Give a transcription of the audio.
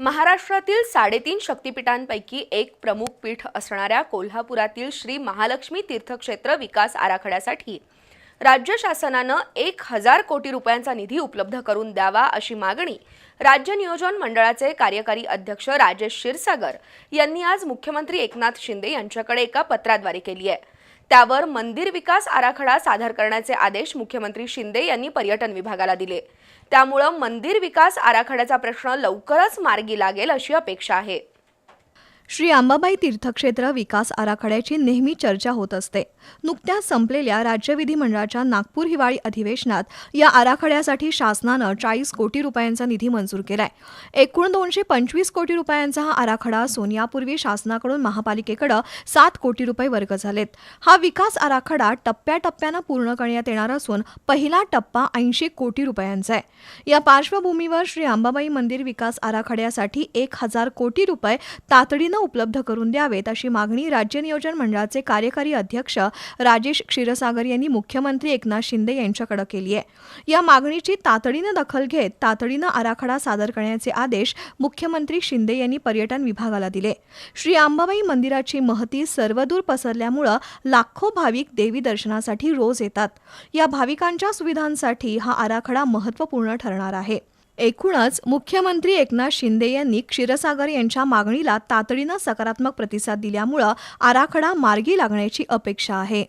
महाराष्ट्रातील साडेतीन शक्तिपीठांपैकी एक प्रमुख पीठ असणाऱ्या कोल्हापुरातील श्री महालक्ष्मी तीर्थक्षेत्र विकास आराखड्यासाठी राज्य शासनानं एक हजार कोटी रुपयांचा निधी उपलब्ध करून द्यावा अशी मागणी राज्य नियोजन मंडळाचे कार्यकारी अध्यक्ष राजेश क्षीरसागर यांनी आज मुख्यमंत्री एकनाथ शिंदे यांच्याकडे एका पत्राद्वारे केली आहे. त्यावर मंदिर विकास आराखडा सादर करण्याचे आदेश मुख्यमंत्री शिंदे यांनी पर्यटन विभागाला दिले. त्यामुळं मंदिर विकास आराखड्याचा प्रश्न लवकरच मार्गी लागेल अशी अपेक्षा आहे. श्री अंबाबाई तीर्थक्षेत्र विकास आराखड्याची नेहमी चर्चा होत असते. नुकत्याच संपलेल्या राज्य विधिमंडळाच्या नागपूर हिवाळी अधिवेशनात या आराखड्यासाठी शासनानं चाळीस कोटी रुपयांचा निधी मंजूर केलाय. एकूण दोनशे पंचवीस कोटी रुपयांचा हा आराखडा असून यापूर्वी शासनाकडून महापालिकेकडं सात कोटी रुपये वर्ग झालेत. हा विकास आराखडा टप्प्याटप्प्यानं पूर्ण करण्यात येणार असून पहिला टप्पा ऐंशी कोटी रुपयांचा आहे. या पार्श्वभूमीवर श्री अंबाबाई मंदिर विकास आराखड्यासाठी एक हजार कोटी रुपये तातडीनं उपलब्ध करून द्यावेत अशी मागणी राज्य नियोजन मंडळाचे कार्यकारी अध्यक्ष राजेश क्षीरसागर यांनी मुख्यमंत्री एकनाथ शिंदे यांच्याकडे केली आहे. या मागणीची तातडीनं दखल घेत तातडीनं आराखडा सादर करण्याचे आदेश मुख्यमंत्री शिंदे यांनी पर्यटन विभागाला दिले. श्री अंबाबाई मंदिराची महती सर्वदूर पसरल्यामुळं लाखो भाविक देवी दर्शनासाठी रोज येतात. या भाविकांच्या सुविधांसाठी हा आराखडा महत्त्वपूर्ण ठरणार आहे. एकूणच मुख्यमंत्री एकनाथ शिंदे यांनी क्षीरसागर यांच्या मागणीला तातडीनं सकारात्मक प्रतिसाद दिल्यामुळं आराखडा मार्गी लागण्याची अपेक्षा आहे.